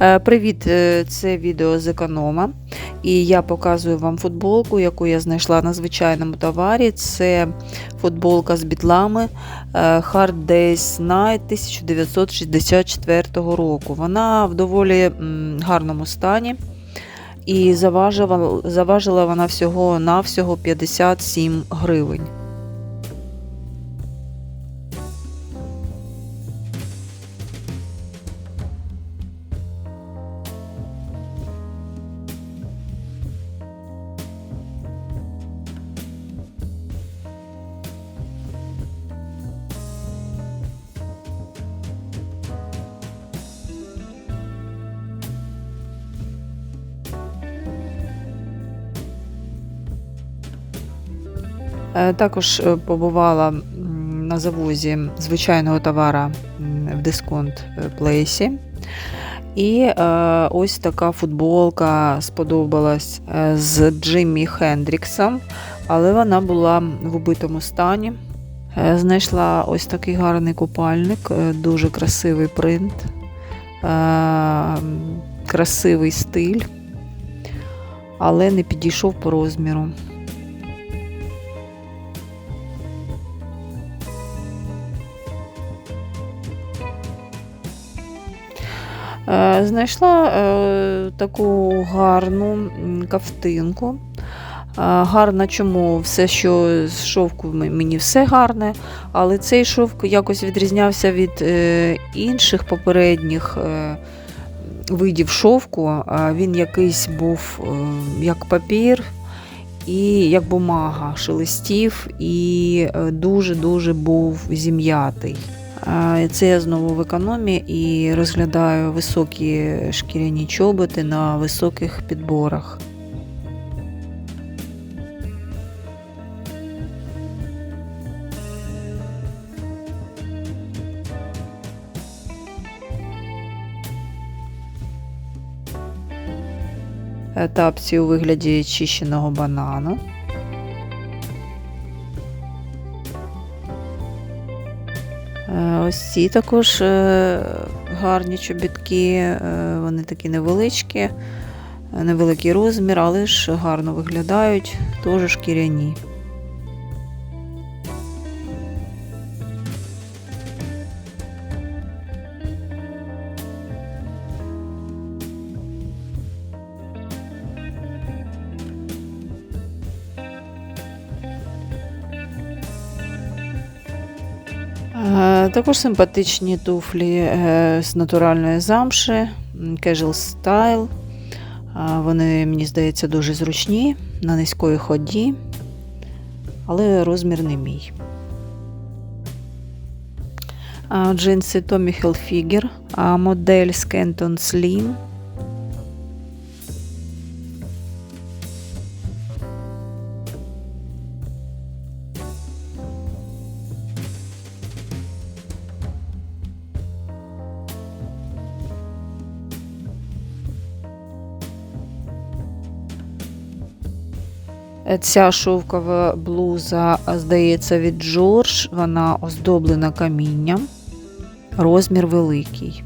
Е, Привіт, е, це відео з економа. І я показую вам футболку, яку я знайшла на звичайному товарі. Це футболка з бітлами е, Hard Days Night 1964 року. Вона в доволі гарному стані. І заважила, заважила вона всього-навсього 57 гривень. Також е, побувала на завозі звичайного товара в дисконт е, плейсі. І е, ось така футболка сподобалась е, з Джиммі Хендріксом, але вона була в убитому стані. Е, Знайшла ось такий гарний купальник, е, дуже красивий принт, е, красивий стиль, але не підійшов по розміру. Знайшла е, таку гарну кафтинку. Е, Гарна чому все, що з шовку мені все гарне, але цей шовк якось відрізнявся від е, інших попередніх е, видів шовку. Він якийсь був е, як папір і як бумага, шелестів і е, дуже-дуже був зім'ятий. Це я знову в економі і розглядаю високі шкіряні чоботи на високих підборах. Тапці у вигляді чищеного банану. Ось ці також е, гарні чобітки, е, вони такі невеличкі, е, невеликий розмір, але ж гарно виглядають, теж шкіряні. Також симпатичні туфлі е, з натуральної замши, casual style. Вони, мені здається, дуже зручні на низької ході, але розмір не мій. Джинси Tommy Hilfiger, модель Scanton Slim. Ця шовкова блуза, здається, від Джордж. Вона оздоблена камінням. Розмір великий.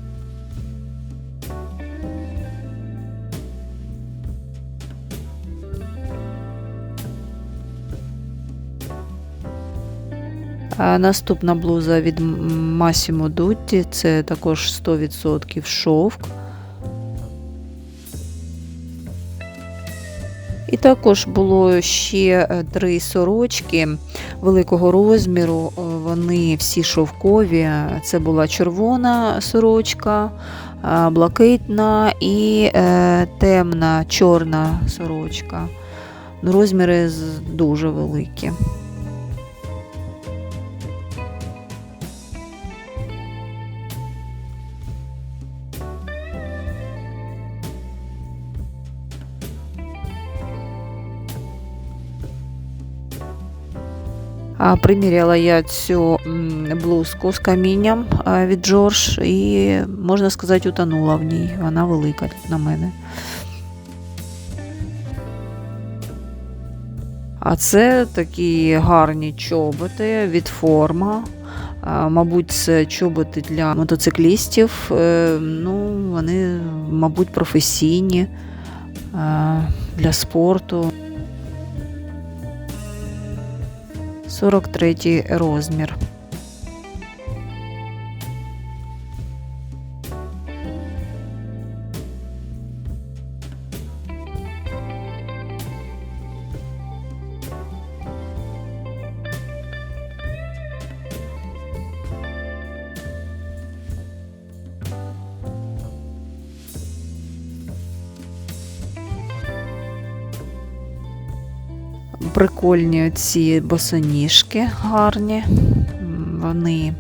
Наступна блуза від Massimo Dutti. Це також 100% шовк. І також було ще е, три сорочки великого розміру. Е, Вони всі шовкові. Це була червона сорочка, е, блакитна і темна чорна сорочка. Розміри дуже великі. Приміряла я цю блузку з камінням від Джордж і, можна сказати, утонула в ній. Вона велика на мене. А це такі гарні чоботи від форма. Мабуть, це чоботи для мотоциклістів. Е, Ну, вони, мабуть, професійні е, для спорту. 43 розмір. Прикольні ці босоніжки гарні. Вони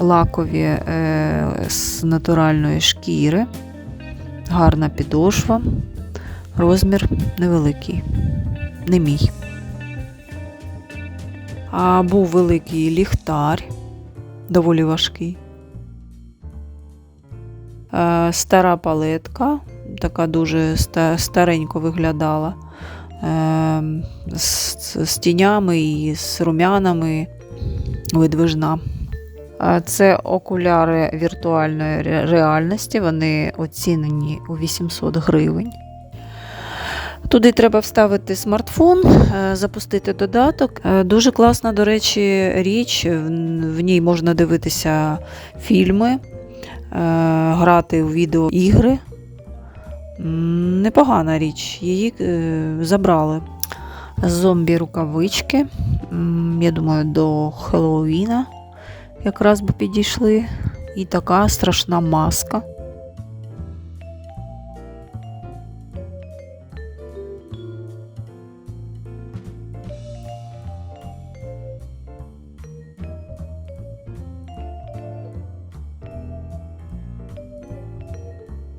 лакові е, з натуральної шкіри, гарна підошва, розмір невеликий, не мій. А був великий ліхтар, доволі важкий. Е, Стара палетка, така дуже старенько виглядала. Е, з, з тінями і з румянами видвижна. Це окуляри віртуальної реальності, вони оцінені у 800 гривень. Туди треба вставити смартфон, е, запустити додаток. Е, Дуже класна, до речі, річ. В- В ній можна дивитися фільми, е, грати у відеоігри. Непогана річ, її е, забрали. Зомбі рукавички. Я думаю, до Хеллоуіна якраз би підійшли. І така страшна маска.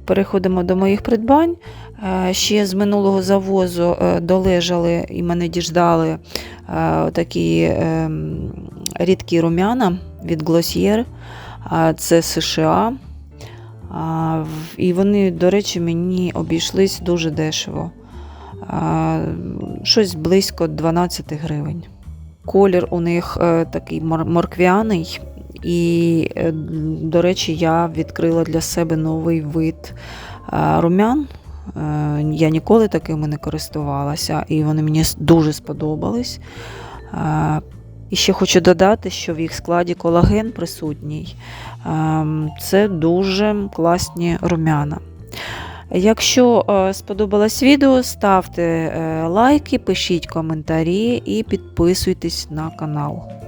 Переходимо до моїх придбань. Е, Ще з минулого завозу е, долежали і мене діждали е, такі ем, рідкі рум'яна від Glossier. Це США. І вони, до речі, мені обійшлись дуже дешево. Щось близько 12 гривень. Колір у них такий мор- морквяний. І, е, до речі, я відкрила для себе новий вид е, рум'ян. Е, Я ніколи такими не користувалася, і вони мені дуже сподобались. І ще хочу додати, що в їх складі колаген присутній. Це дуже класні рум'яна. Якщо сподобалось відео, ставте лайки, пишіть коментарі і підписуйтесь на канал.